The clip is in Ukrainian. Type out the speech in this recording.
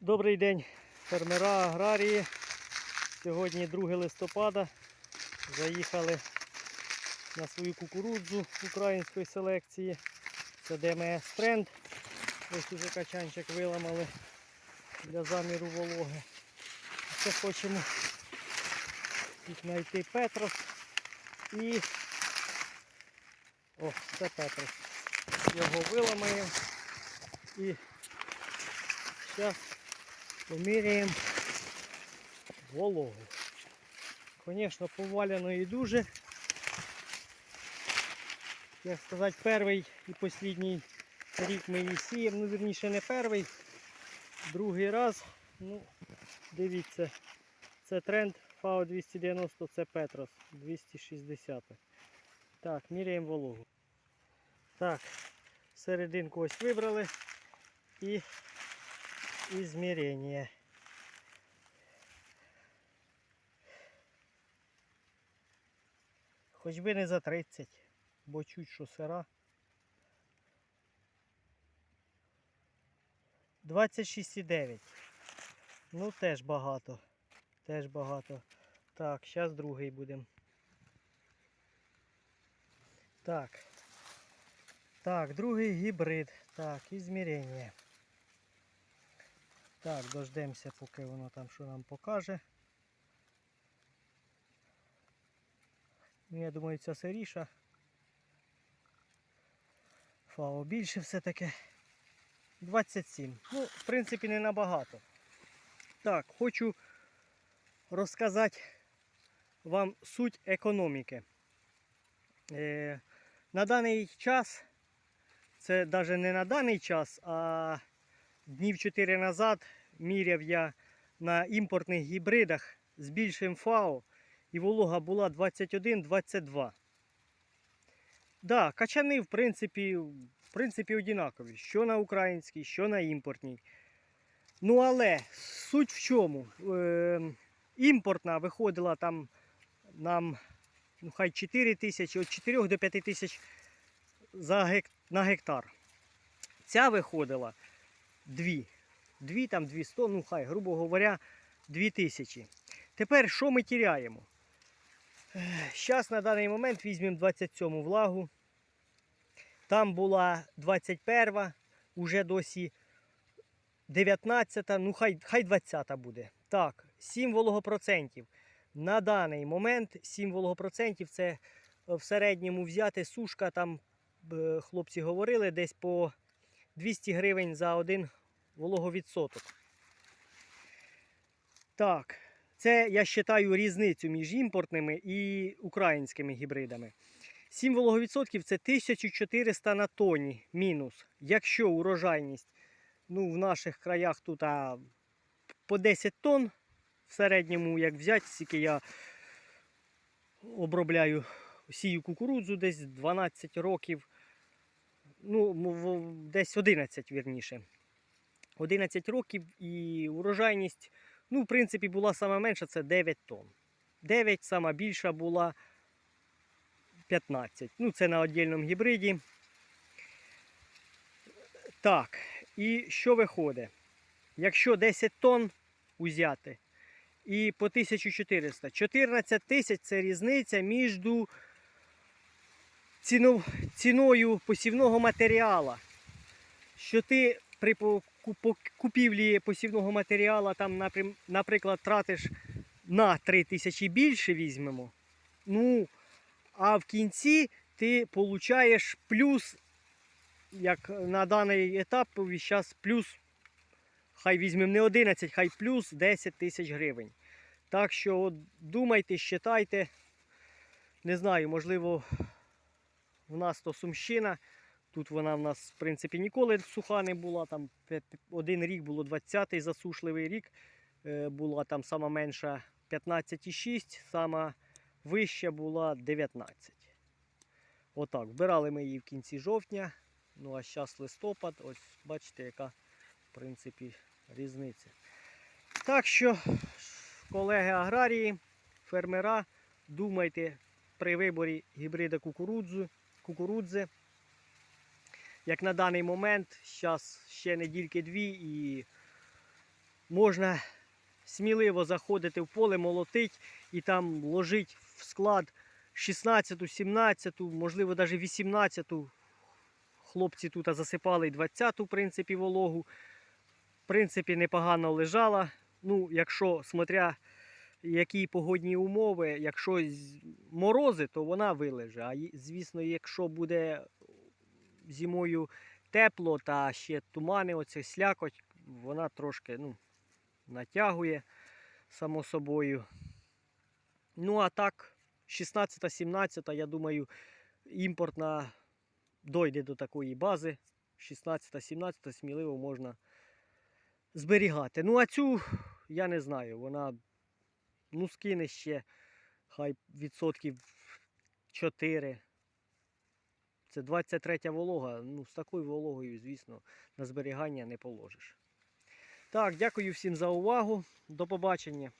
Добрий день, фермера, аграрії. Сьогодні 2 листопада. Заїхали на свою кукурудзу української селекції. Це ДМС Тренд. Ось уже качанчик виламали для заміру вологи. Це хочемо тут знайти Петрос і о, це Петрос. Його виламаємо і зараз поміряємо вологу. Звісно, поваляно і дуже. Як сказати, перший і останній рік ми її сіємо. Ну, вірніше, не перший, другий раз. Ну, дивіться, це тренд FAO 290, це Петрос 260. Так, міряємо вологу. Так, серединку ось вибрали і измерение. Хоч би не за 30, бо чуть що сира. 26,9. Ну теж багато. Теж багато. Так, зараз другий будемо. Так. Так, другий гібрид. Так, ізмірення. Так, дождемося, поки воно там що нам покаже. Ну, я думаю, ця сиріша. Фао більше все-таки. 27. Ну, в принципі, не набагато. Так, хочу розказати вам суть економіки. Е, на даний час, це навіть не на даний час, а днів 4 назад міряв я на імпортних гібридах з більшим ФАО і волога була 21-22. Да, качани, в принципі, в принципі, однакові. Що на українській, що на імпортній. Ну, але суть в чому? Е, імпортна виходила там нам ну, хай 4 тисячі, від 4 до 5 тисяч за гек... на гектар. Ця виходила дві. Дві там 200, ну хай, грубо говоря, 2000. Тепер що ми тіряємо? Зараз на даний момент візьмемо 27 влагу. Там була 21, уже досі 19, ну хай, хай 20 буде. Так, 7 вологопроцентів. На даний момент 7 вологопроцентів це в середньому взяти сушка, там е, хлопці говорили, десь по 200 гривень за один вологовідсоток. Так, це я вважаю різницю між імпортними і українськими гібридами. 7 вологовідсотків це 1400 на тоні мінус. Якщо урожайність ну, в наших краях тут а, по 10 тонн в середньому, як взяти, скільки я обробляю сію кукурудзу десь 12 років, ну, десь 11 вірніше. 11 років і урожайність, ну, в принципі, була сама менша, це 9 тонн. 9, сама більша була 15. Ну, це на віддільному гібриді. Так, і що виходить? Якщо 10 тонн узяти і по 1400, 14 тисяч це різниця між ціно- ціною посівного матеріалу. Що ти при купівлі посівного матеріалу, там, наприклад, тратиш на 3 тисячі більше візьмемо. Ну, а в кінці ти получаєш плюс, як на даний етап, зараз плюс, хай візьмемо не 11, хай плюс 10 тисяч гривень. Так що от, думайте, считайте. Не знаю, можливо, в нас то Сумщина. Тут вона в нас, в принципі, ніколи суха не була. Там один рік було 20-й засушливий рік. Е, Була там сама менша 15,6, сама вища була 19. Отак. Вбирали ми її в кінці жовтня. Ну а зараз листопад. Ось бачите, яка в принципі різниця. Так що, колеги аграрії, фермера, думайте при виборі гібрида кукурудзу, кукурудзи. Як на даний момент, зараз ще недільки дві і можна сміливо заходити в поле, молотить і там ложить в склад 16, 17, можливо, навіть 18. Хлопці тут засипали і 20, в принципі, вологу. В принципі, непогано лежала. Ну, якщо, смотря які погодні умови, якщо морози, то вона вилеже. А звісно, якщо буде зимою тепло та ще тумани, оце слякоть, вона трошки ну, натягує само собою. Ну, а так, 16-17, я думаю, імпортна дойде до такої бази. 16-17 сміливо можна зберігати. Ну, а цю, я не знаю, вона ну, скине ще хай відсотків 4. Це 23 волога. Ну, з такою вологою, звісно, на зберігання не положиш. Так, дякую всім за увагу. До побачення.